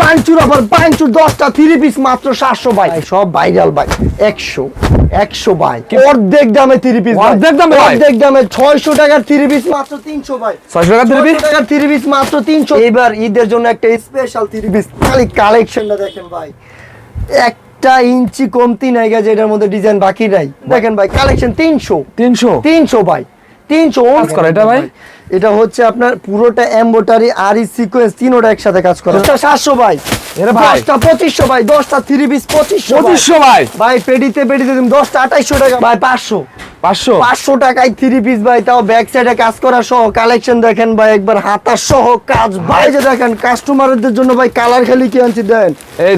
বাঞ্চুর বাঞ্চুর দশটা three piece মাত্র সাতশো বাই সব ভাইরাল বাই একশো একশো বাই অর্ধেক দামে থ্রি পিস অর্ধেক দামে অর্ধেক দামে ছয়শো টাকার থ্রি পিস মাত্র তিনশো বাই ছয়শো টাকা থ্রি পিস টাকার থ্রি পিস মাত্র তিনশো। এবার ঈদের জন্য একটা স্পেশাল থ্রি পিস খালি কালেকশনটা দেখেন ভাই। একটা ইঞ্চি কমতি নাই গেছে এটার মধ্যে ডিজাইন বাকি নাই। দেখেন ভাই কালেকশন তিনশো। তিনশো? তিনশো ভাই। তিনশো এটা ভাই? এটা হচ্ছে আপনার পুরোটা এম্বোটারি আর ই সিকোয়েন্স তিনোটা একসাথে কাজ করে। সাতশো ভাই। দশটা পঁচিশশো ভাই দশটা থ্রি পিস পঁচিশশো ভাই। পঁচিশশো ভাই। ভাই পেডিতে পেডিতে তুমি দশটা আঠাইশশো টাকা। ভাই পাঁচশো। পাঁচশো? পাঁচশো টাকায় থ্রি পিস ভাই তাও ব্যাক সাইডে কাজ করা সহ। কালেকশন দেখেন ভাই একবার সহ কাজ। ভাই। যে দেখেন কাস্টমারদের জন্য ভাই কালার খালি কি আনছি দেন? এই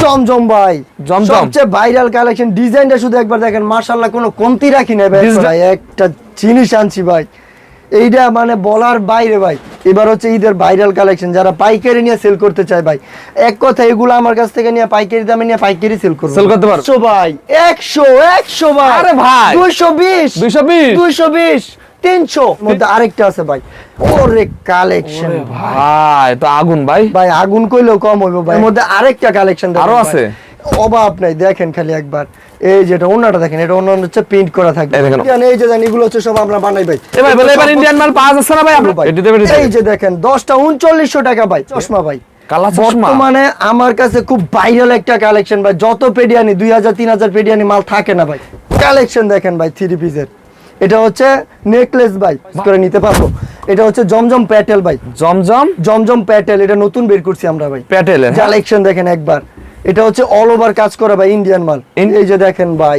জমজম ভাই। জমজম। সবচেয়ে ভাইরাল কালেকশন ডিজাইনটা শুধু একবার দেখেন মাশাআল্লাহ কোনো কমতি রাখি না ভাই একটা জিনিস আনছি ভাই। এইটা মানে বলার বাইরে ভাই। এবার হচ্ছে ঈদের ভাইরাল কালেকশন যারা পাইকারি নিয়ে সেল করতে চায় ভাই। এক কথা এগুলো আমার কাছ থেকে নিয়ে পাইকারি দামে নিয়ে পাইকারি সেল করব। Sell করতে পারো? 100 ভাই একশো একশো ভাই। আরে ভাই। দুইশো বিশ দুইশো বিশ? দুইশো বিশ তিনশো। মধ্যে আরেকটা আছে ভাই। ওরে কালেকশন ভাই। তো আগুন ভাই। ভাই আগুন কইলেও কম হইব ভাই। মধ্যে আরেকটা কালেকশন আরও আছে? অভাব নাই দেখেন খালি একবার। এই যেটা অন্যটা দেখেন এটা অন্য হচ্ছে প্রিন্ট করা থাকবে। এই দেখেন। এই যে দেখেন এগুলো হচ্ছে সব আমরা বানাই ভাই। ভাই বলে এবার ইন্ডিয়ান মাল পাওয়া যাচ্ছে না ভাই এই যে দেখেন দশটা উনচল্লিশশো টাকা ভাই চশমা ভাই। বর্তমানে আমার কাছে খুব ভাইরাল একটা কালেকশন ভাই যত পেডিয়ানি দুই হাজার তিন হাজার পেডিয়ানি মাল থাকে না ভাই। কালেকশন দেখেন ভাই থ্রি পিসের এটা হচ্ছে নেকলেস ভাই করে নিতে পারব। এটা হচ্ছে জমজম প্যাটেল ভাই। জমজম? জমজম প্যাটেল এটা নতুন বের করছি আমরা ভাই। প্যাটেলের হ্যাঁ? কালেকশন দেখেন একবার। এটা হচ্ছে অল ওভার কাজ করা ভাই ইন্ডিয়ান মাল এই যে দেখেন ভাই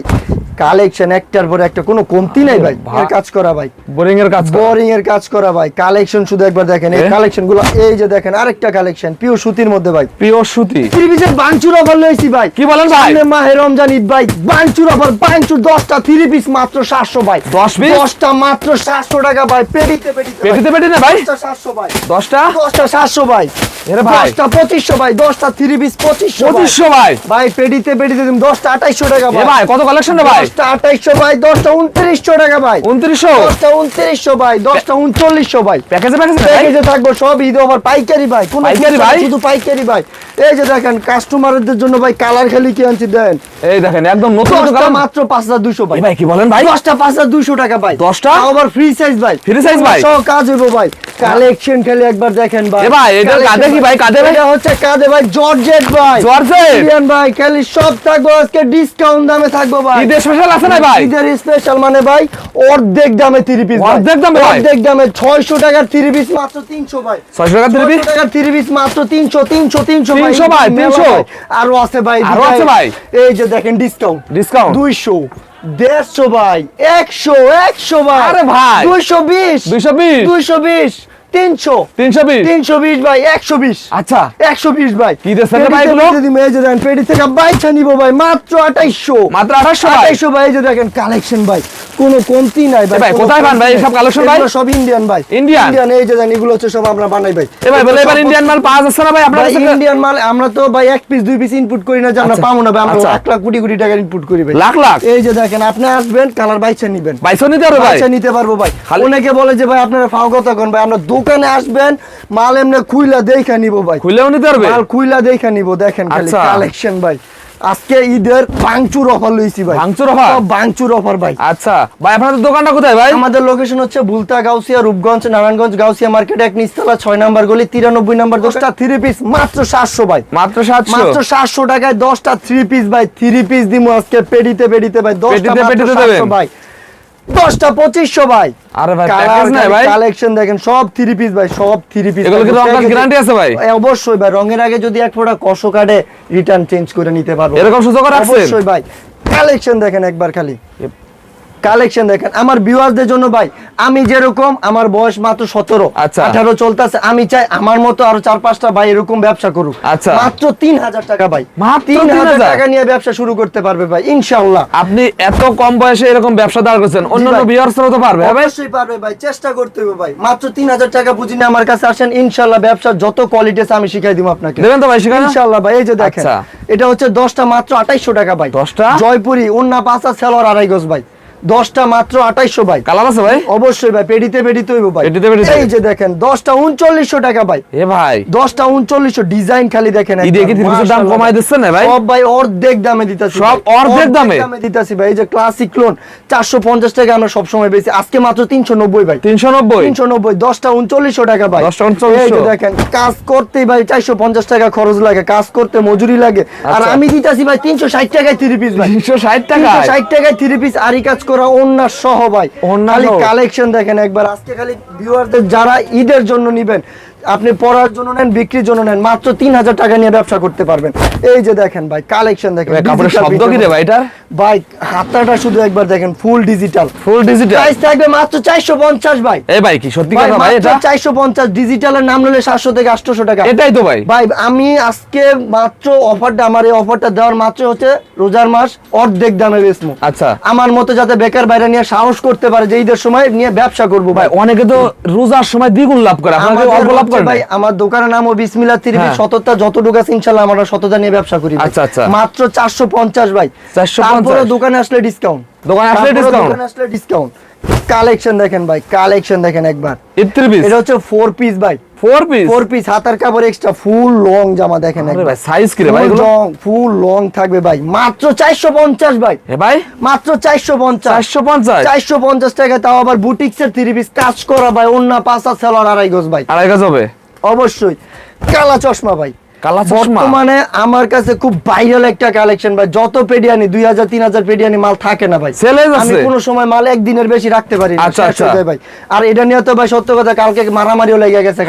কালেকশন একটার পর একটা কোনো কমতি নাই ভাই ভাই। কাজ করা ভাই বোরিং এর কাজ বোরিং এর কাজ করা ভাই কালেকশন শুধু একবার দেখেন এই কালেকশনগুলো এই যে দেখেন আরেকটা কালেকশন পিওর সুতির মধ্যে ভাই পিওর সুতি ত্রিপিসের বাঞ্চুর অফার লইছি ভাই কি বলেন ভাই? সামনে মাহে রমজান ঈদ ভাই বাঞ্চুর অফার বাঞ্চুর দশটা থ্রি পিস মাত্র সাতশো ভাই 10 piece? দশটা মাত্র সাতশো টাকা ভাই পেটিতে পেটিতে ভাই। পেটিতে পেটিতে ভাই সাতশো ভাই দশটা দশটা সাতশো ভাই এরে ভাই। দশটা পঁচিশশো ভাই দশটা থ্রি পিস পঁচিশশো পঁচিশশো ভাই। ভাই পেডিতে পেডিতে তুমি দশটা আঠাইশশো টাকা ভাই কত কালেকশন ভাই? দশটা আঠাইশশো ভাই দশটা উনত্রিশশো টাকা ভাই। উনত্রিশশো? দশটা উনত্রিশশো ভাই দশটা উনচল্লিশশো ভাই। প্যাকেজে প্যাকেজে প্যাকেজে থাকব সব ঈদ ওভার পাইকারি ভাই কোন পাইকারি ভাই? শুধু পাইকারি ভাই। এই যে দেখেন কাস্টমারদের জন্য ভাই কালার খালি কি আনছি দেন? এই দেখেন একদম নতুন মাত্র পাঁচ হাজার দুশো ভাই। ভাই কি বলেন ভাই? দশটা পাঁচ হাজার দুশো টাকা ভাই। দশটা? আবার ফ্রি সাইজ ভাই। ফ্রি সাইজ ভাই? সব কাজ হইব ভাই। কালেকশন খালি একবার দেখেন ভাই। ভাই, কি ভাই? কাঁধে ভাই? এটা হচ্ছে কাঁধে ভাই? জর্জেট ভাই। জর্জেট? ইন্ডিয়ান ভাই খালি সব থাকব আজকে ডিসকাউন্ট দামে থাকব ভাই। ঈদের স্পেশাল আছে না ভাই? ঈদের স্পেশাল মানে ভাই অর্ধেক দামে থ্রি পিস অর্ধেক দামে অর্ধেক দামে ছয়শো টাকার থ্রি পিস মাত্র তিনশো ভাই। ছয়শো টাকা থ্রি পিস টাকার থ্রি পিস মাত্র তিনশো তিনশো তিনশো 300 ভাই, 300 আরও আছে ভাই আরও আছে ভাই? এই যে দেখেন ডিসকাউন্ট ডিসকাউন্ট দুইশো দেড়শো ভাই। একশো একশো ভাই। আরে ভাই। দুইশো বিশ। দুইশো বিশ? দুইশো বিশ। তিনশো। তিনশো বিশ? তিনশো বিশ ভাই একশো বিশ। আচ্ছা। একশো বিশ ভাই। কি দিচ্ছেন রে ভাই পেটিতে এগুলো? পেটিতে দিমে, এই যে দেখেন পেটি থেকে বাইছা নিবো ভাই মাত্র আঠাইশো মাত্র 2800 আঠাইশো ভাই? যে দেখেন কালেকশন ভাই। কোনো কমতি নাই ভাই এ ভাই, কোনো কোথায় পান ভাই? নাই। এসব ভাই? সব ইন্ডিয়ান ভাই। Indian? ইন্ডিয়ান এই যে দেখেন এগুলো হচ্ছে সব আমরা বানাই ভাই। এ ভাই বলে এবার ইন্ডিয়ান মাল পাওয়া যাচ্ছে না ভাই? আপনার ইন্ডিয়ান মাল আমরা তো ভাই এক পিস দুই পিস ইনপুট করি না যে আমরা আচ্ছা, পাবো না ভাই আমরা আচ্ছা। লাখ লাখ কোটি কোটি টাকা ইনপুট করি ভাই। লাখ লাখ? এই যে দেখেন আপনি আসবেন কালার বাইচা নিবেন। বাইশো নিতে পারবে ভাই? বাইচা নিতে পারব ভাই। খালি- অনেকে বলে যে ভাই আপনারা ফাও কথা কোন ভাই আমরা দোকানে আসবেন মাল এমনি খুইলা দেখা নিব ভাই। খুলেও নিতে পারবে? মাল খুইলা দেখা নিব দেখেন খালি আচ্ছা। কালেকশন ভাই। আজকে ঈদের বাংচুর অফার লইছি ভাই। ভাঙচুর? সব বাংচুর অফার ভাই। আচ্ছা। ভাই আপনাদের দোকানটা কোথায় ভাই? আমাদের লোকেশন হচ্ছে বুলতা গাউসিয়া রূপগঞ্জ নারায়ণগঞ্জ গাউসিয়া মার্কেট এক নিচতলা ছয় নাম্বার গলি তিরানব্বই নাম্বার দশটা থ্রি পিস মাত্র সাতশো ভাই। মাত্র সাতশো? মাত্র সাতশো টাকায় দশটা থ্রি পিস ভাই। থ্রি পিস দিমু আজকে পেডিতে পেডিতে ভাই। দশটা পেটিতে মাত্র পেটিতে 700 দেবেন? ভাই। দশটা পঁচিশশো ভাই। আরে ভাই প্যাকেজ ভাই? কালেকশন দেখেন সব থ্রি পিস ভাই সব থ্রি পিস এগুলো কি রং গ্যারান্টি আছে ভাই। অবশ্যই ভাই রঙের আগে যদি এক ফোঁটা কষ কাটে রিটার্ন চেঞ্জ করে নিতে পারব। এরকম সুযোগ রাখছেন? অবশ্যই ভাই। কালেকশন দেখেন একবার খালি। কালেকশন দেখেন। আমার ভিউয়ারদের জন্য ভাই আমি যেরকম আমার বয়স মাত্র সতেরো। আচ্ছা। আঠারো চলতেছে আমি চাই আমার মতো আরও চার পাঁচটা ভাই এরকম ব্যবসা করুক। আচ্ছা। মাত্র তিন হাজার টাকা ভাই। তিন হাজার টাকা নিয়ে ব্যবসা শুরু করতে পারবে ভাই ইনশাল্লাহ আপনি এত কম বয়সে এরকম ব্যবসা দাঁড় করছেন অন্যান্য ভাই। বিয়ার্সরা তো পারবে হ্যাঁ অবশ্যই পারবে ভাই চেষ্টা করতে হবে ভাই। মাত্র তিন হাজার টাকা পুঁজি নিয়ে আমার কাছে আসেন ইনশাল্লাহ ব্যবসার যত কোয়ালিটি আছে আমি শিখাই দিব আপনাকে। দেবেন তো ভাই সেখানে? ইনশাল্লাহ ভাই এই যে দেখেন। আচ্ছা। এটা হচ্ছে দশটা মাত্র আঠাইশো টাকা ভাই। দশটা? জয়পুরি অন্য পাঁচা সেলর আড়াই গজ ভাই। দশটা মাত্র আঠাইশো ভাই। কালার আছে ভাই? অবশ্যই ভাই পেডিতে পেডিতে হইব ভাই। পেডিতে পেডিতে। এই যে দেখেন দশটা উনচল্লিশশো টাকা ভাই। এ ভাই। দশটা উনচল্লিশশো ডিজাইন খালি দেখেন। দাম কমায় দিচ্ছেন না ভাই? সব ভাই অর্ধেক দামে দিতেছি সব অর্ধেক দামে? দিতেছি ভাই। এই যে ক্লাসিক ক্লোন চারশো পঞ্চাশ টাকা আমরা সবসময় বেশি আজকে মাত্র তিনশো নব্বই ভাই। তিনশো নব্বই? তিনশো নব্বই দশটা উনচল্লিশশো টাকা ভাই। 10টা 3900 এই যে দেখেন কাজ করতে ভাই চারশো পঞ্চাশ টাকা খরচ লাগে কাজ করতে মজুরি লাগে। আর আচ্ছা। আমি দিতেছি ভাই তিনশো ষাট টাকায় থ্রি পিস ভাই। তিনশো ষাট টাকা ষাট টাকায় থ্রি পিস আরি কাজ করা ওন্না সহ ভাই। খালি কালেকশন দেখেন একবার। আজকে খালি ভিউয়ারদের যারা ঈদের জন্য নিবেন আপনি পড়ার জন্য নেন বিক্রির জন্য নেন মাত্র তিন হাজার টাকা নিয়ে ব্যবসা করতে পারবেন। এই যে দেখেন ভাই কালেকশন দেখেন ভাই, কাপড়ের শব্দ কি রে ভাই এটার? ভাই হাতাটা শুধু একবার দেখেন full digital full digital price থাকবে মাত্র চারশো পঞ্চাশ ভাই। এ ভাই কি সত্যি কথা ভাই এটা? চারশো পঞ্চাশ ডিজিটালের নাম নিলে সাতশো থেকে আটশোশো টাকা। এটাই তো ভাই। ভাই আমি আজকে মাত্র অফারটা আমার এই অফারটা দেওয়ার মাত্র হচ্ছে রোজার মাস অর্ধেক দামে বেচমু আচ্ছা। আমার মতো যাতে বেকার বাইরে নিয়ে সাহস করতে পারে যে ঈদের সময় নিয়ে ব্যবসা করব ভাই অনেকে তো রোজার সময় দ্বিগুণ লাভ করে আমাদের অল্প লাভ ভাই আমার দোকানের নাম ও বিসমিল্লা তিরিশ হ্যাঁ। যতটুকু আছে ইনশাল্লাহ আমরা সততা নিয়ে ব্যবসা করি আচ্ছা, আচ্ছা। মাত্র চারশো পঞ্চাশ ভাই। 450 তারপরে দোকানে আসলে ডিসকাউন্ট দোকানে আসলে ডিসকাউন্ট দোকানে আসলে ডিসকাউন্ট কালেকশন দেখেন ভাই কালেকশন দেখেন একবার। এটা হচ্ছে ফোর পিস ভাই। ফোর পিস ফোর পিস হাতার কাপড় এক্সট্রা ফুল লং জামা দেখেন আরে ভাই সাইজ কি রে ভাই লং ফুল লং থাকবে ভাই। মাত্র চারশো পঞ্চাশ ভাই। এ ভাই? মাত্র চারশো পঞ্চাশ। চারশো পঞ্চাশ? চারশো পঞ্চাশ টাকা তাও আবার বুটিক্সের থ্রি পিস কাজ করা ভাই। অন্য পাঁচা সেলর আড়াই গজ ভাই। আড়াই গজ হবে? অবশ্যই। কালা চশমা ভাই। বর্তমানে আমার কাছে খুব ভাইরাল একটা কালেকশন ভাই। যত পেডিয়ানি দুই হাজার তিন হাজার পেডিয়ানি মাল থাকে না ভাই। আমি? কোনো সময় মাল একদিনের বেশি রাখতে পারি আচ্ছা, আচ্ছা। ভাই। আর এটা নিয়ে তো ভাই সত্য কথা কালকে মারামারিও লেগে গেছে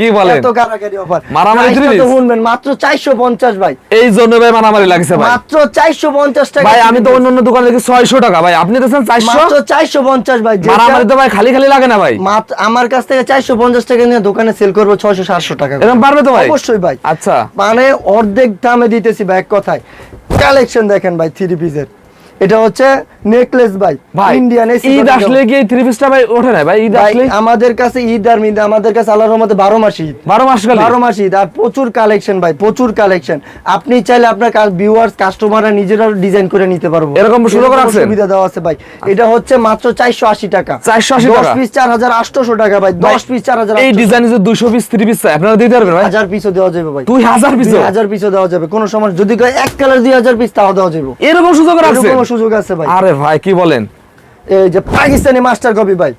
কি বলেন? এত কারাকারি অফার মারামারি তো শুনবেন? মাত্র চারশো পঞ্চাশ ভাই। এই জন্য ভাই মারামারি লাগছে মাত্র চারশো পঞ্চাশ টাকা ভাই আমি তো অন্য অন্য দোকানে দেখি ছয়শো টাকা ভাই। আপনি দিচ্ছেন চারশো? চারশো পঞ্চাশ ভাই। মারামারি তো ভাই খালি খালি লাগে না ভাই। আমার কাছ থেকে চারশো পঞ্চাশ টাকা নিয়ে দোকানে সেল করব ছয়শো সাতশো টাকা এরকম পারবে তো ভাই? অবশ্যই ভাই। আচ্ছা। মানে অর্ধেক দামে দিতেছি ভাই এক কথায়। কালেকশন দেখেন ভাই থ্রি পিসের এটা হচ্ছে নেকলেস ভাই। ভাই ইন্ডিয়ান ঈদ আসলে কি থ্রি পিসটা ভাই ওঠে না? ভাই ঈদ আসলে? আমাদের কাছে ঈদ আর মিদ আমাদের কাছে আল্লাহর রহমতে বারো মাস ঈদ। বারো মাস খালি? বারো মাস ঈদ আর প্রচুর কালেকশন ভাই প্রচুর কালেকশন আপনি চাইলে আপনার ভিউয়ার্স কাস্টমাররা নিজেরা ডিজাইন করে নিতে পারব। এরকম সুযোগ আছে? সুবিধা দেওয়া আছে ভাই। এটা হচ্ছে মাত্র চারশো আশি টাকা। 480 দশ টাকা? পিস চার হাজার আটশোশো টাকা ভাই। দশ পিস চার হাজার এই ডিজাইনে যে দুশো পিস থ্রি পিস চাই আপনারা দিতে পারবেন ভাই? হাজার পিসও দেওয়া যাবে ভাই। দুই হাজার পিস দুই হাজার পিসও দেওয়া যাবে কোনো সময় যদি কয় এক কালার দুই হাজার পিস তাও দেওয়া যাবে। এরকম সুযোগ এরকম সুযোগ আছে ভাই। আরে ভাই কি বলেন? এই যে পাকিস্তানি মাস্টার কপি ভাই।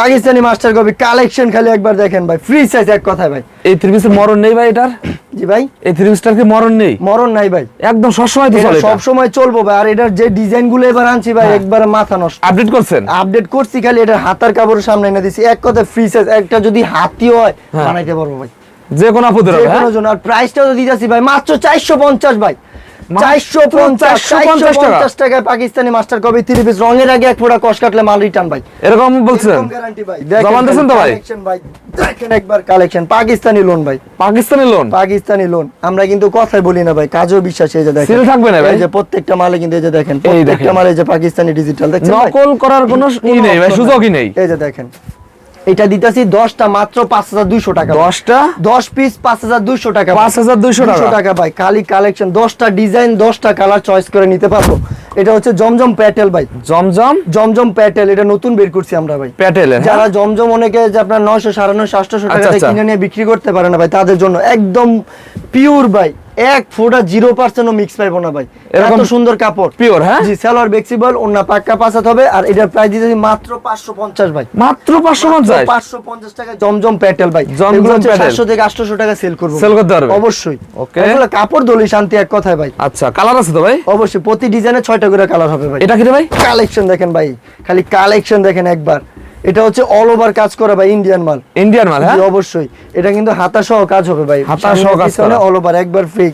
পাকিস্তানি মাস্টার কপি কালেকশন খালি একবার দেখেন ভাই ফ্রি সাইজ এক কথায় ভাই। এই থ্রি পিসের মরণ নেই ভাই এটার? জি ভাই। এই থ্রি পিসটার কি মরণ নেই? মরণ নাই ভাই। একদম সবসময় তো চলে সব সময় চলবো ভাই আর এটার যে ডিজাইনগুলো এবার আনছি ভাই হ্যাঁ। একবার মাথা নষ্ট। আপডেট করছেন? আপডেট করছি খালি এটার হাতার কাপড়ের সামনে এনে দিছি। এক কথা ফ্রি সাইজ একটা যদি হাতি হয় হ্যাঁ। বানাইতে পারব ভাই। যে কোনো আপুদের যে হবে, হ্যাঁ? কোনো জন্য আর প্রাইসটাও তো দিতেছি ভাই মাত্র চারশো পঞ্চাশ ভাই। 450 টাকায় Pakistani master copy three piece রঙের আগে এক ফোটা কষ কাটলে মাল রিটার্ন ভাই এরকম বলছেন এরকম ভাই। দেখেন জবান তো ভাই? ভাই দেখেন একবার কালেকশন পাকিস্তানি লোন ভাই পাকিস্তানি লোন পাকিস্তানি লোন আমরা কিন্তু কথাই বলি না ভাই কাজও বিশ্বাস এই যে দেখেন Seal থাকবে না ভাই? এই যে প্রত্যেকটা মালে কিন্তু এই যে দেখেন। প্রত্যেকটা মালে এই যে পাকিস্তানি ডিজিটাল দেখছেন ভাই? নকল করার কোনো ই নেই ভাই সুযোগই নেই এই যে দেখেন এটা দিতেছি দশটা মাত্র পাঁচ হাজার দুইশো টাকা দশটা? দশ পিস পাঁচ হাজার দুইশো টাকা 5,200 টাকা। টাকা ভাই। খালি কালেকশন দশটা ডিজাইন দশটা কালার চয়েস করে নিতে পারব। এটা হচ্ছে জমজম প্যাটেল ভাই। জমজম? জমজম প্যাটেল এটা নতুন বের করছি আমরা ভাই। প্যাটেলের হ্যাঁ? যারা জমজম অনেকে যে আপনার নয়শো সাড়ে নয়শো আটশোশো টাকা আচ্ছা, আচ্ছা। কিনে নিয়ে বিক্রি করতে পারে না ভাই তাদের জন্য একদম পিওর ভাই। এক ফোটা জিরো পার্সেন্টও মিক্স পাইবো না ভাই। এত সুন্দর কাপড়। Pure, হ্যাঁ? জি সেলর ফ্লেক্সিবল অন্য পাক্কা পাসাত হবে আর এটার প্রাইস দিতেছি মাত্র পাঁচশো পঞ্চাশ ভাই। মাত্র পাঁচশো পঞ্চাশ? পাঁচশো পঞ্চাশ টাকা জমজম প্যাটেল ভাই। জমজম এগুলো হচ্ছে প্যাটেল। সাতশো থেকে আটশোশো টাকা সেল করব। সেল করতে পারবে? অবশ্যই। Okay. এগুলো কাপড় দলি শান্তি এক কথায় ভাই। আচ্ছা কালার আছে তো ভাই? অবশ্যই প্রতি ডিজাইনে ছয়টা করে কালার হবে ভাই। এটা কি ভাই? কালেকশন দেখেন ভাই। খালি কালেকশন দেখেন একবার। এটা হচ্ছে অল ওভার কাজ করা ভাই ইন্ডিয়ান মাল। ইন্ডিয়ান মাল হ্যাঁ? অবশ্যই। এটা কিন্তু হাতা সহ কাজ হবে ভাই। হাতা সহ কাজ করা। অল ওভার একবার ফ্রি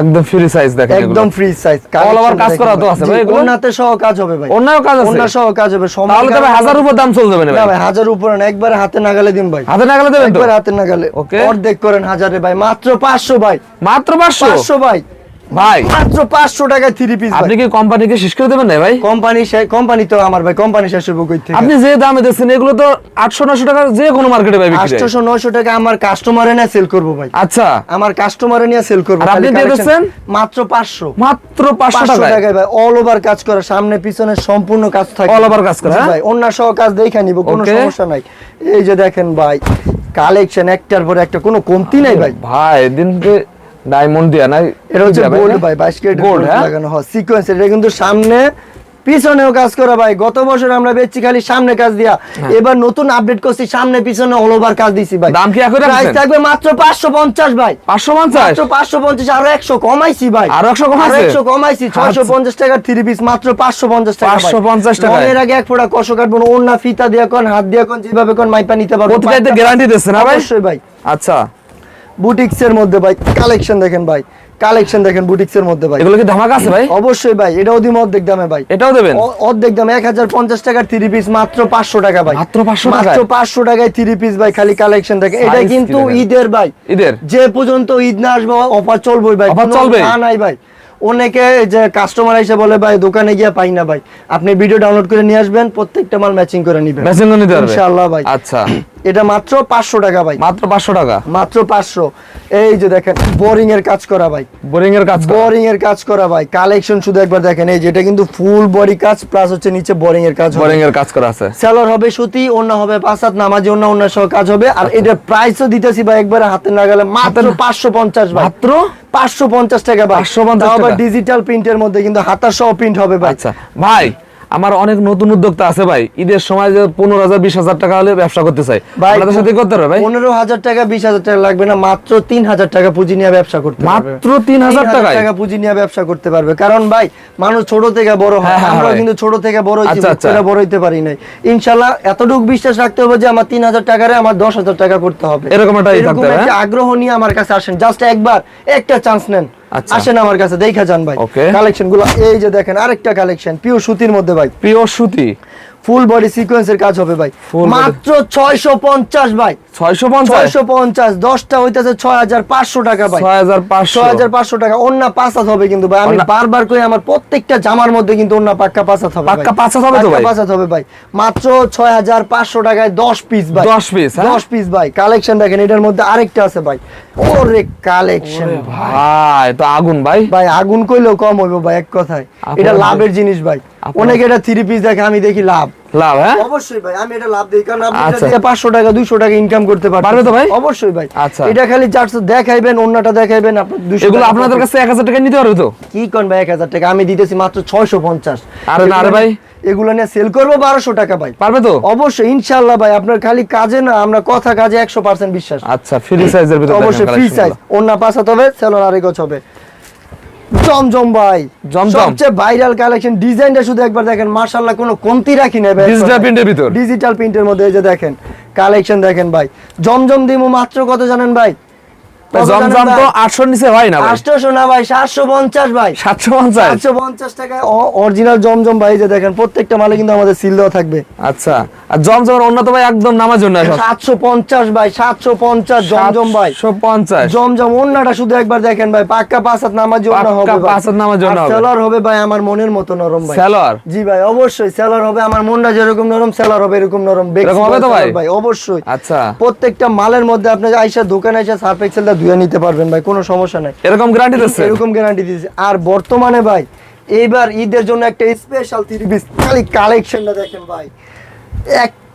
একদম ফ্রি সাইজ দেখেন একদম ফ্রি সাইজ All over কাজ করা তো আছে ভাই এগুলো? ওনাতে সহ কাজ হবে ভাই। অন্যায় কাজ আছে? ওনা সহ কাজ হবে। সময় তাহলে তবে হাজার উপর দাম চলে যাবে না ভাই হাজার উপরে না একবার হাতে নাগালে দিন ভাই। হাতে নাগালে দেবেন তো? একবার হাতে নাগালে। Okay. অর্ধেক করেন হাজারে ভাই। মাত্র পাঁচশো ভাই। মাত্র পাঁচশো? পাঁচশো ভাই। ভাই। মাত্র পাঁচশো টাকায় থ্রি পিস আপনি কি কোম্পানিকে শেষ করে দেবেন না ভাই? কোম্পানি কোম্পানি তো আমার ভাই কোম্পানি শেষ হব কই থেকে? আপনি যে দামে দিচ্ছেন এগুলো তো টাকা যে কোনো মার্কেটে ভাই বিক্রি টাকা আমার কাস্টমারে নিয়ে সেল করব ভাই। আচ্ছা। আমার কাস্টমারে নিয়ে সেল করব আপনি দিয়ে দিচ্ছেন? মাত্র পাঁচশো। মাত্র পাঁচশো পাঁচশো টাকায়? টাকায় ভাই অল ওভার কাজ করা সামনে পিছনে সম্পূর্ণ কাজ থাকে। All over কাজ করা, হ্যাঁ? ভাই অন্য সহ কাজ দেখে নিব কোনো সমস্যা নাই। এই যে দেখেন ভাই কালেকশন একটার পর একটা কোনো কমতি নাই ভাই। ভাই দিন ডায়মন্ড দিয়া নাই? এটা হচ্ছে গোল্ড ভাই ক্যারেট গোল্ড হ্যাঁ? লাগানো হয় সিকোয়েন্স এটা কিন্তু সামনে পিছনেও কাজ করা ভাই গত বছর আমরা বেচছি খালি সামনে কাজ দিয়া এবার নতুন আপডেট করছি সামনে পিছনে অল ওভার কাজ দিছি ভাই। হ্যাঁ। দাম কি একই প্রাইস থাকবে মাত্র 550 ভাই। পাঁচশো পঞ্চাশ? মাত্র 550 আরও 100 কমাইছি ভাই। আরও 100 কমাইছে? আরও 100 কমাইছি 650 টাকার থ্রি পিস মাত্র 550 টাকা ভাই। 550 টাকায়। রঙের আগে এক ফোঁটা কষ কাটবো ওন্না ফিতা দিয়া কোন হাত দিয়া কোন যেভাবে কোন মাইপা নিতে পারব। প্রতিটাতে গ্যারান্টি ভাই? অবশ্যই ভাই। আচ্ছা। বুটিক্স এর মধ্যে ভাই কালেকশন দেখেন ভাই কালেকশন দেখেন বুটিক্সের মধ্যে ভাই। এগুলো কি ধামাকা আছে ভাই? অবশ্যই ভাই এটাও দিম অর্ধেক দামে ভাই। এটাও দেবেন? অর্ধেক দামে এক হাজার পঞ্চাশ টাকার থ্রি পিস মাত্র পাঁচশো টাকা ভাই। মাত্র 500 টাকা মাত্র টাকায়? পাঁচশো টাকায় থ্রি পিস ভাই খালি কালেকশন দেখে এটা কিন্তু ঈদের ভাই। ঈদের? যে পর্যন্ত ঈদ না আসবে অফার চলবে ভাই। কোনো চলবে? না নাই ভাই। অনেকে যে কাস্টমার এসে বলে ভাই দোকানে গিয়ে পাই না ভাই। আপনি ভিডিও ডাউনলোড করে নিয়ে আসবেন প্রত্যেকটা মাল ম্যাচিং করে নিবেন। মেশিন নিতে পারবে? ইনশাআল্লাহ ভাই। আচ্ছা। এটা মাত্র পাঁচশো টাকা ভাই। মাত্র পাঁচশো টাকা? মাত্র পাঁচশো। এই যে দেখেন বোরিং এর কাজ করা ভাই। বোরিং এর কাজ। বোরিং এর কাজ করা ভাই। কালেকশন শুধু একবার দেখেন এই যেটা কিন্তু ফুল বডি কাজ প্লাস হচ্ছে নিচে বোরিং এর কাজ বোরিং এর কাজ করা আছে। সেলর হবে সুতি অন্য হবে পাঁচাত নামাজি অন্য অন্য সহ কাজ হবে। আর এটার প্রাইসও দিতেছি ভাই একবারে হাতে না গেলে মাত্র পাঁচশো পঞ্চাশ মাত্র? পাঁচশো পঞ্চাশ টাকা ভাই। 550 তাও ডিজিটাল প্রিন্টের মধ্যে কিন্তু হাতা সহ প্রিন্ট হবে ভাই। আচ্ছা। ভাই আমার অনেক নতুন উদ্যোক্তা আছে ভাই। ঈদের সময় যে পনেরো হাজার বিশ হাজার টাকা হলে ব্যবসা করতে চাই। আপনাদের সাথে করতে পারবে ভাই। পনেরো হাজার টাকা বিশ হাজার টাকা লাগবে না মাত্র তিন হাজার টাকা পুঁজি নিয়ে ব্যবসা করতে মাত্র 3,000 টাকায়? টাকা পুঁজি নিয়ে ব্যবসা করতে পারবে। কারণ ভাই মানুষ ছোট থেকে বড় হয়। হ্যাঁ, হ্যাঁ, আমরা কিন্তু ছোট থেকে বড় হয়েছি আচ্ছা, আচ্ছা। বড় হইতে পারি নাই। ইনশাল্লাহ এতটুকু বিশ্বাস রাখতে হবে যে আমার তিন হাজার টাকারে আমার দশ হাজার টাকা করতে হবে। এরকম একটা হ্যাঁ? আগ্রহ নিয়ে আমার কাছে আসেন। জাস্ট একবার একটা চান্স নেন। আসেন আমার কাছে দেখা যান ভাই. কালেকশনগুলো এই যে দেখেন আরেকটা কালেকশন পিওর সুতির মধ্যে ভাই। পিওর সুতি? ফুল বডি সিকোয়েন্সের কাজ হবে ভাই। মাত্র ছয়শো পঞ্চাশ ভাই। ছয়শো পঞ্চাশ? ছয়শো পঞ্চাশ দশটা হইতেছে ছয় হাজার পাঁচশো টাকা ভাই। ছয় হাজার পাঁচশো। ছয় হাজার পাঁচশো টাকা অন্য পাঁচ হাত হবে কিন্তু ভাই। আমি বারবার আমার প্রত্যেকটা জামার মধ্যে কিন্তু পাক্কা পাঁচ হাত হবে পাক্কা পাঁচ হাত হবে তো ভাই? পাঁচ হাত হবে ভাই। মাত্র ছয় হাজার পাঁচশো টাকায় দশ পিস ভাই। 10 piece, হ্যাঁ? দশ পিস ভাই। কালেকশন দেখেন এটার মধ্যে আরেকটা আছে ভাই। ওরে কালেকশন ভাই। তো আগুন ভাই। ভাই আগুন কইলেও কম হইব ভাই এক কথায়। এটা লাভের জিনিস ভাই। অনেকে এটা থ্রি পিস দেখে আমি দেখি লাভ। লাভ হ্যাঁ? অবশ্যই ভাই আমি এটা লাভ দিই কারণ আপনি আচ্ছা। এটা 500 টাকা 200 টাকা ইনকাম করতে পারবেন। পারবে তো ভাই? অবশ্যই ভাই। আচ্ছা। এটা খালি জাস্ট দেখাইবেন অন্যটা দেখাইবেন আপনি 200 এগুলো আপনাদের কাছে এক হাজার টাকা নিতে পারবে তো? কি কোন ভাই 1000 টাকা? আমি দিতেছি মাত্র 650 আরে না রে ভাই। এগুলো নিয়ে সেল করব 1200 টাকা ভাই। পারবে তো? অবশ্যই ইনশাআল্লাহ ভাই আপনার খালি কাজে না আমরা কথা কাজে 100% বিশ্বাস। আচ্ছা ফ্রি সাইজের ভিতরে অবশ্যই ফ্রি সাইজ অন্য পাঁচ হাত হবে সেলর আরেক গছ হবে। জমজম ভাই জমজম। সবচেয়ে ভাইরাল কালেকশন ডিজাইনটা শুধু একবার দেখেন মাশাআল্লাহ কোনো কমতি রাখি না ভাই ডিজিটাল প্রিন্টের ভিতর। ডিজিটাল প্রিন্টের মধ্যে এই যে দেখেন কালেকশন দেখেন ভাই জমজম দিমু মাত্র কত জানেন ভাই জমজম তো ভাই? আটশোর নিচে হয় না ভাই। 800 না ভাই 750 ভাই। সাতশো পঞ্চাশ? 750 টাকায় অরিজিনাল জমজম ভাই যে দেখেন প্রত্যেকটা মালে কিন্তু আমাদের সিল দেওয়া থাকবে। আচ্ছা আর জমজমের অন্য তো ভাই একদম নামার জন্য 750 ভাই 750 জমজম ভাই। সাতশো পঞ্চাশ। জমজম ওন্নাটা শুধু একবার দেখেন ভাই পাক্কা পাঁচ নামার জন্য হবে ভাই। পাঁচ নামার জন্য হবে। সেলর হবে ভাই আমার মনের মতো নরম ভাই। সেলর জি ভাই অবশ্যই সেলর হবে আমার মনটা যেরকম নরম সেলর হবে এরকম নরম। Bex হবে তো ভাই? ভাই অবশ্যই। আচ্ছা। প্রত্যেকটা মালের মধ্যে আপনি আইসা দোকানে এসে সার্ফ এক্সেলটা ধুয়ে নিতে পারবেন ভাই কোনো সমস্যা নাই। এরকম গ্যারান্টি দিচ্ছে? এরকম গ্যারান্টি দিচ্ছে। আর বর্তমানে ভাই এইবার ঈদের জন্য একটা স্পেশাল থ্রি পিস খালি কালেকশনটা দেখেন ভাই।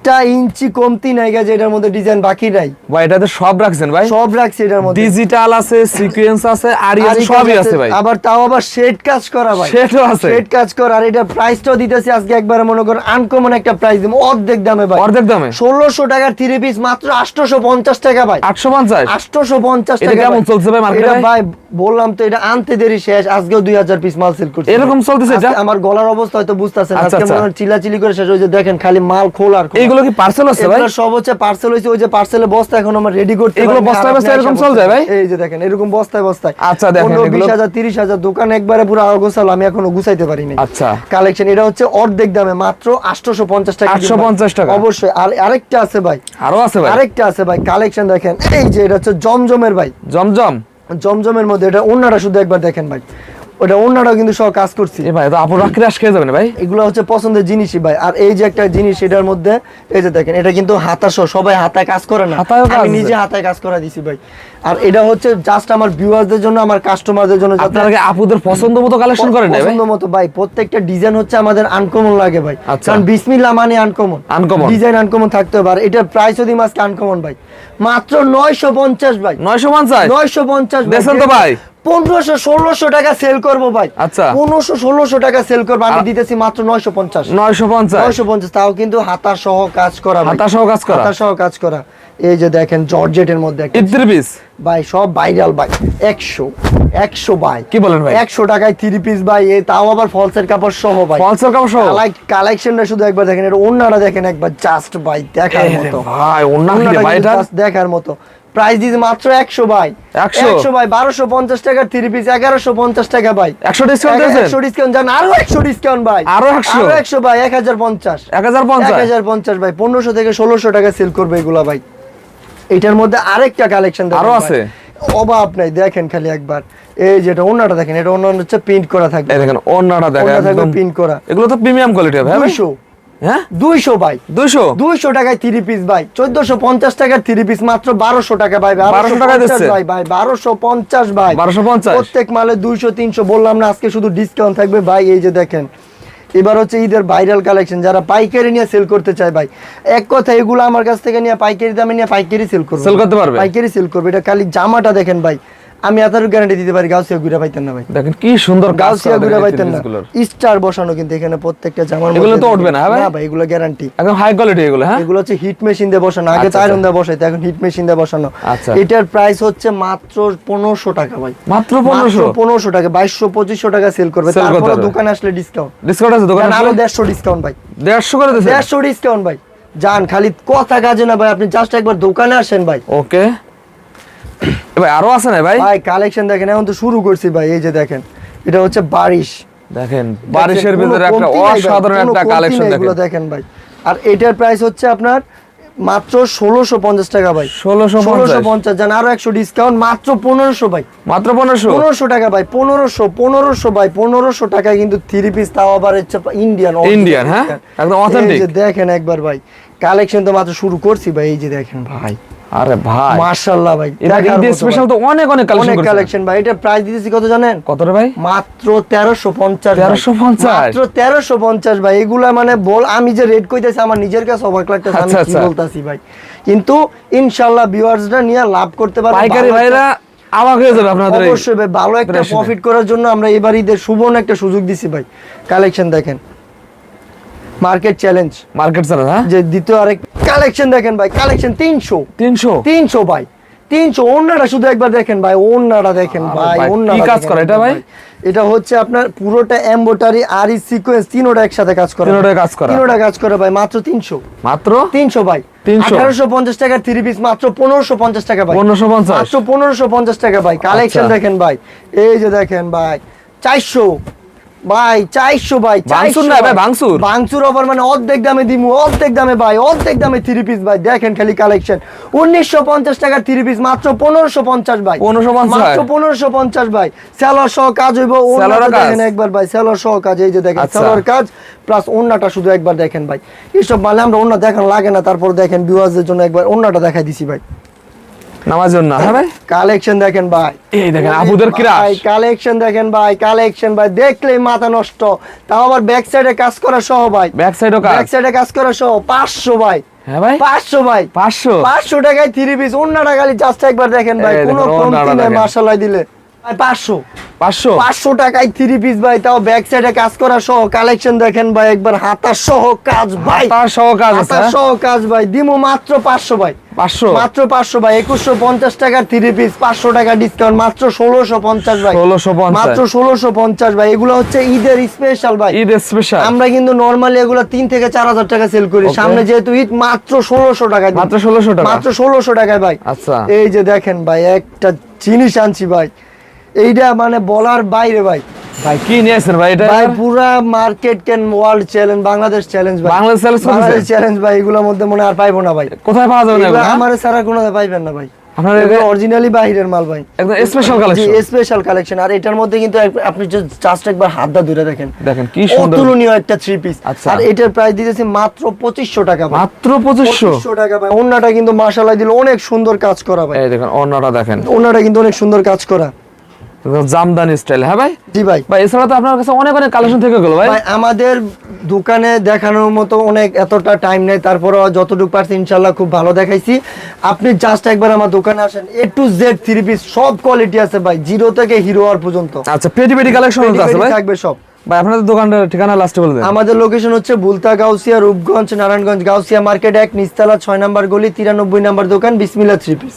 একটা ইঞ্চি কমতি নাই গেছে এটার মধ্যে ডিজাইন বাকি নাই। ভাই এটাতে সব রাখছেন ভাই? সব রাখছি এটার মধ্যে। ডিজিটাল আছে সিকোয়েন্স আছে আরি সবই আছে। ভাই। আবার তাও আবার শেড কাজ করা ভাই। সেটাও আছে। শেড কাজ করা। আর এটা প্রাইসটাও দিতেছি আজকে একবার মনে করেন আনকমন একটা প্রাইস দিব অর্ধেক দামে ভাই। অর্ধেক দামে? ষোলোশো টাকার থ্রি পিস মাত্র আটশোশো পঞ্চাশ টাকা ভাই। আটশো পঞ্চাশ? আটশোশো পঞ্চাশ এটা টাকা কেমন চলছে ভাই এটা ভাই বললাম তো এটা আনতে দেরি শেষ আজকেও দুই হাজার পিস মাল সেল করছি। এরকম চলতেছে আমার গলার অবস্থা হয়তো বুঝতেছেন আচ্ছা, আজকে আচ্ছা। মনে চিলাচিলি করে শেষ হয়েছে দেখেন খালি মাল খোল আর খোল। কি পার্সেল আছে ভাই? সব হচ্ছে পার্সেল হয়েছে ওই যে পার্সেলের বস্তা এখন আমরা রেডি করতে এগুলো পারিনি। বস্তায় বস্তায় এরকম চল যায় ভাই? এই যে দেখেন এরকম বস্তায় বস্তায়। আচ্ছা, দেখেন এগুলো- বিশ হাজার তিরিশ হাজার দোকান একবারে পুরো গোছালো আমি এখনও গুছাইতে পারিনি। আচ্ছা। কালেকশন এটা হচ্ছে অর্ধেক দামে মাত্র আটশোশো পঞ্চাশ টাকা 850 টাকা। অবশ্যই। আর আরেকটা আছে ভাই। আরও আছে ভাই? আরেকটা আছে ভাই কালেকশন দেখেন। এই যে এটা হচ্ছে জমজমের ভাই। জমজম? জমজমের মধ্যে এটা অন্যরা শুধু একবার দেখেন ভাই। ওটা অন্যটাও কিন্তু সব কাজ করছি। ভাই তো খেয়ে ভাই? এগুলো হচ্ছে পছন্দের জিনিসই ভাই। আর এই যে একটা জিনিস এটার মধ্যে এই যে দেখেন এটা কিন্তু হাতা সহ সবাই হাতায় কাজ করে না। আমি নিজে হাতায় কাজ করা দিছি ভাই। আর এটা হচ্ছে জাস্ট আমার ভিউয়ারদের জন্য আমার কাস্টমারদের জন্য আপনারা আপুদের পছন্দ মতো কালেকশন করেন ভাই? পছন্দ মতো ভাই প্রত্যেকটা ডিজাইন হচ্ছে আমাদের আনকমন লাগে ভাই। আচ্ছা। কারণ বিসমিল্লাহ মানে আনকমন Uncommon। ডিজাইন আনকমন থাকতে হবে। আর এটার প্রাইস যদি মাসকে আনকমন ভাই। মাত্র নয়শো পঞ্চাশ ভাই। নয়শো পঞ্চাশ? নয়শো পঞ্চাশ দেখছেন তো ভাই? পনেরোশো ষোলোশো টাকা সেল করব ভাই। আচ্ছা। পনেরোশো ষোলোশো টাকা সেল করব। আমি দিতেছি মাত্র নয়শো পঞ্চাশ। নয়শো পঞ্চাশ। নয়শো পঞ্চাশ তাও কিন্তু হাতা সহ কাজ করা হাতা সহ কাজ করা? হাতা সহ কাজ করা। এই যে দেখেন জর্জেটের মধ্যে একটা পিস ভাই সব ভাইরাল ভাই। একশো একশো ভাই। কি বলেন ভাই? একশো টাকায় থ্রি পিস ভাই। এ তাও আবার ফলসের কাপড় সহ ভাই। ফলসের কাপড় সহ? কালেকশনটা শুধু একবার দেখেন এটা অন্যরা দেখেন একবার জাস্ট ভাই দেখার মতো। ভাই? দেখার মতো। প্রাইস দিয়েছে মাত্র একশো ভাই। একশো? ভাই বারোশো পঞ্চাশ টাকার থ্রি পিস এগারোশো পঞ্চাশ টাকা ভাই। একশো ডিসকাউন্ট একশো ডিসকাউন্ট জান আরও একশো ডিসকাউন্ট ভাই। আরও 100? আরও একশো ভাই এক হাজার পঞ্চাশ। এক হাজার পঞ্চাশ? এক হাজার পঞ্চাশ ভাই পনেরোশো থেকে ষোলোশো টাকা সেল করবে এগুলা ভাই। এটার মধ্যে আরেকটা কালেকশন আরও আছে? অভাব নাই দেখেন খালি একবার। এই যেটা অন্যটা দেখেন এটা অন্য হচ্ছে প্রিন্ট করা থাকবে। দেখেন ওড়নাটা দেখেন একদম print করা। এগুলো তো প্রিমিয়াম কোয়ালিটি হবে হ্যাঁ ভাই? দুইশো। হ্যাঁ? দুইশো ভাই। দুইশো? দুইশো টাকায় থ্রি পিস ভাই। চোদ্দশো পঞ্চাশ টাকার থ্রি পিস মাত্র বারোশো টাকা ভাই। 1200 টাকায় 1250 দিচ্ছে? ভাই ভাই বারোশো পঞ্চাশ ভাই। 1250? প্রত্যেক মালে দুইশো তিনশো বললাম না আজকে শুধু ডিসকাউন্ট থাকবে ভাই এই যে দেখেন। এবার হচ্ছে ঈদের ভাইরাল কালেকশন যারা পাইকারি নিয়ে সেল করতে চায় ভাই। এক কথা এগুলো আমার কাছ থেকে নিয়ে পাইকারি দামে নিয়ে পাইকারি সেল করবে Sell করতে পারবে? পাইকারি সেল করবে। এটা খালি জামাটা দেখেন ভাই। আমি এতটুকু গ্যারান্টি দিতে পারি গাউসিয়া ঘুরে পাইতেন না ভাই। দেখেন কি সুন্দর গাউসিয়া এই পাইতেন না। স্টার বসানো কিন্তু এখানে প্রত্যেকটা জামার এগুলো তো উঠবে না, হ্যাঁ ভাই? না ভাই এগুলো গ্যারান্টি একদম হাই কোয়ালিটি এগুলো হ্যাঁ? এগুলো হচ্ছে হিট মেশিন দিয়ে বসানো। আগে আচ্ছা, চাইরন আচ্ছা। দিয়ে বসাইতো এখন হিট মেশিন দিয়ে বসানো। আচ্ছা। এটার প্রাইস হচ্ছে মাত্র পনেরোশো টাকা ভাই। মাত্র পনেরোশো? পনেরোশো টাকা বাইশশো পঁচিশশো টাকা সেল করবে। করতে দোকানে আসলে ডিসকাউন্ট ডিসকাউন্ট আছে দোকানে আরও দেড়শো ডিসকাউন্ট ভাই। দেড়শো করে দিয়েছে? দেড়শো ডিসকাউন্ট ভাই। যান খালি কথা কাজে না ভাই আপনি জাস্ট একবার দোকানে আসেন ভাই। ওকে ভাই আরও আছে না ভাই? ভাই কালেকশন দেখেন এখন তো শুরু করছি ভাই এই যে দেখেন এটা হচ্ছে বারিশ। দেখেন বারিশের ভিতরে একটা অসাধারণ একটা কালেকশন দেখেন। দেখেন ভাই। আর এটার প্রাইস হচ্ছে আপনার মাত্র ষোলোশো পঞ্চাশ টাকা ভাই। 1650 পঞ্চাশ। জান আরও একশো ডিসকাউন্ট মাত্র পনেরোশো ভাই। মাত্র পনেরোশো? পনেরোশো টাকা ভাই পনেরোশো পনেরোশো ভাই পনেরোশো টাকায় কিন্তু থ্রি পিস তাও আবার হচ্ছে ইন্ডিয়ান Indian, হ্যাঁ? একদম authentic। দেখেন একবার ভাই কালেকশন তো মাত্র শুরু করছি ভাই এই যে দেখেন। ভাই আরে ভাই। মার্শাল্লাহ ভাই এটা ঈদের স্পেশাল তো অনেক অনেক কালেকশন অনেক কালেকশন ভাই এটা প্রাইস দিতেছি কত জানেন? কত রে ভাই? মাত্র তেরোশো পঞ্চাশ 1350 মাত্র তেরোশো পঞ্চাশ ভাই এগুলা মানে বল আমি যে রেড কইতেছি আমার নিজের কাছে অবাক লাগতেছে আমি আচ্ছা, কি আচ্ছা। বলতাছি ভাই। কিন্তু ইনশাল্লাহ ভিউয়ার্সরা নিয়ে লাভ করতে পারবে পাইকারি ভাইরা আওয়াজ হয়ে যাবে আপনাদের অবশ্যই ভাই ভালো একটা প্রফিট করার জন্য আমরা এবার ঈদের সুবর্ণ একটা সুযোগ দিছি ভাই। কালেকশন দেখেন। মার্কেট চ্যালেঞ্জ মার্কেট ছাড়া হ্যাঁ? যে দ্বিতীয় আরেক কালেকশন দেখেন ভাই কালেকশন তিনশো। তিনশো? তিনশো ভাই। তিনশো অন্যটা শুধু একবার দেখেন ভাই অন্যটা দেখেন ভাই ভাই, কি কাজ করে এটা ভাই? এটা হচ্ছে আপনার পুরোটা এমবোটারি আর ই সিকোয়েন্স তিনোটা একসাথে কাজ করে। তিনোটা কাজ করে। তিনোটা কাজ করে ভাই মাত্র তিনশো। মাত্র? তিনশো ভাই। 300 আঠারোশো পঞ্চাশ টাকার থ্রি পিস মাত্র পনেরোশো পঞ্চাশ টাকা ভাই। 1550 মাত্র পনেরোশো পঞ্চাশ টাকা ভাই কালেকশন আচ্ছা। দেখেন ভাই। এই যে দেখেন ভাই চারশো। ভাই চারশো ভাই ভাঙচুর 400 না ভাই, ভাঙচুর। ভাঙচুর অফার মানে অর্ধেক দামে দিমু অর্ধেক দামে ভাই অর্ধেক দামে থ্রি পিস ভাই। দেখেন খালি কালেকশন উনিশশো পঞ্চাশ টাকার থ্রি পিস মাত্র পনেরোশো পঞ্চাশ ভাই। 1550 মাত্র পনেরোশো পঞ্চাশ ভাই। সেলর সহ কাজ হইব? দেখেন একবার ভাই সেলর সহ কাজ এই যে দেখেন আচ্ছা। সেলর কাজ প্লাস ওন্নাটা শুধু একবার দেখেন ভাই। এসব মানে আমরা ওন্না দেখান লাগে না তারপর দেখেন ভিউয়ার্সদের জন্য একবার ওন্নাটা দেখাই দিছি ভাই। জন্য হ্যাঁ ভাই? কালেকশন দেখেন ভাই। এই দেখেন আপুদের ক্রাশ ভাই কালেকশন দেখেন ভাই কালেকশন ভাই দেখলেই মাথা নষ্ট। তাও আবার ব্যাক সাইডে কাজ করা সহ ভাই। ব্যাক সাইডও কাজ? ব্যাক সাইডে কাজ করা সহ পাঁচশো ভাই। হ্যাঁ ভাই? পাঁচশো ভাই। পাঁচশো? পাঁচশো টাকায় পিস অন্যটা খালি জাস্ট একবার দেখেন ভাই এই কোনো দেখেন, কমতি নাই দেখেন। দিলে। ভাই পাঁচশো। পাঁচশো? পাঁচশো টাকায় পিস ভাই তাও ব্যাক সাইডে কাজ করা সহ কালেকশন দেখেন ভাই একবার হাতা সহ কাজ ভাই। সহ কাজ আছে হাতা হ্যাঁ? সহ কাজ ভাই দিমু মাত্র পাঁচশো ভাই। পাঁচশো? মাত্র পাঁচশো ভাই একুশশো পঞ্চাশ টাকার থ্রি পিস পাঁচশো টাকা ডিসকাউন্ট মাত্র ষোলোশো পঞ্চাশ ভাই। 1650 মাত্র ষোলোশো পঞ্চাশ ভাই এগুলো হচ্ছে ঈদের স্পেশাল ভাই। ঈদ স্পেশাল আমরা কিন্তু নর্মালি এগুলো তিন থেকে চার হাজার টাকা সেল করি। সামনে যেহেতু ঈদ মাত্র ষোলোশো টাকা মাত্র 1600 টাকা? মাত্র ষোলোশো টাকায় ভাই। আচ্ছা। এই যে দেখেন ভাই একটা জিনিস আনছি ভাই। এইটা মানে বলার বাইরে ভাই। ভাই কি ভাই এটা? ভাই পুরা market can world challenge Bangladesh challenge ভাই। বাংলাদেশ? বাংলাদেশ চ্যালেঞ্জ ভাই এগুলোর মধ্যে মনে আর পাইবো না ভাই। কোথায় পাওয়া যাবে না এগুলো, হ্যাঁ? আমার কোনো পাইবেন না ভাই। আপনার এগুলো অরিজিনালি বাহিরের মাল ভাই। একদম স্পেশাল কালেকশন স্পেশাল কালেকশন আর এটার মধ্যে কিন্তু আপনি জাস্ট একবার ধরে দেখেন। দেখেন কি সুন্দর। অতুলনীয় একটা থ্রি পিস আচ্ছা। আর এটার প্রাইস দিতেছি মাত্র পঁচিশশো টাকা মাত্র পঁচিশশো? পঁচিশশো টাকা ভাই। অন্যটা কিন্তু মাসালাই দিল অনেক সুন্দর কাজ করা ভাই। এই দেখেন অন্যটা দেখেন। অন্যটা কিন্তু অনেক সুন্দর কাজ করা। জামদানি স্টাইল হ্যাঁ ভাই? জি ভাই। ভাই এছাড়া তো আপনার কাছে অনেক অনেক কালেকশন থেকে গেল ভাই। ভাই আমাদের দোকানে দেখানোর মতো অনেক এতটা টাইম নেই তারপরে যতটুকু পারছি ইনশাল্লাহ খুব ভালো দেখাইছি। আপনি জাস্ট একবার আমার দোকানে আসেন A to Z three piece সব কোয়ালিটি আছে ভাই জিরো থেকে হিরো হওয়ার পর্যন্ত। আচ্ছা পেটি পেটি কালেকশন আছে ভাই? থাকবে সব। ভাই আপনাদের দোকানের ঠিকানা লাস্টে বলে দেন। আমাদের লোকেশন হচ্ছে বুলতা গাউসিয়া রূপগঞ্জ নারায়ণগঞ্জ গাউসিয়া মার্কেট এক নিস্তালা ছয় নাম্বার গলি তিরানব্বই নাম্বার দোকান বিসমিল্লা থ্রি পিস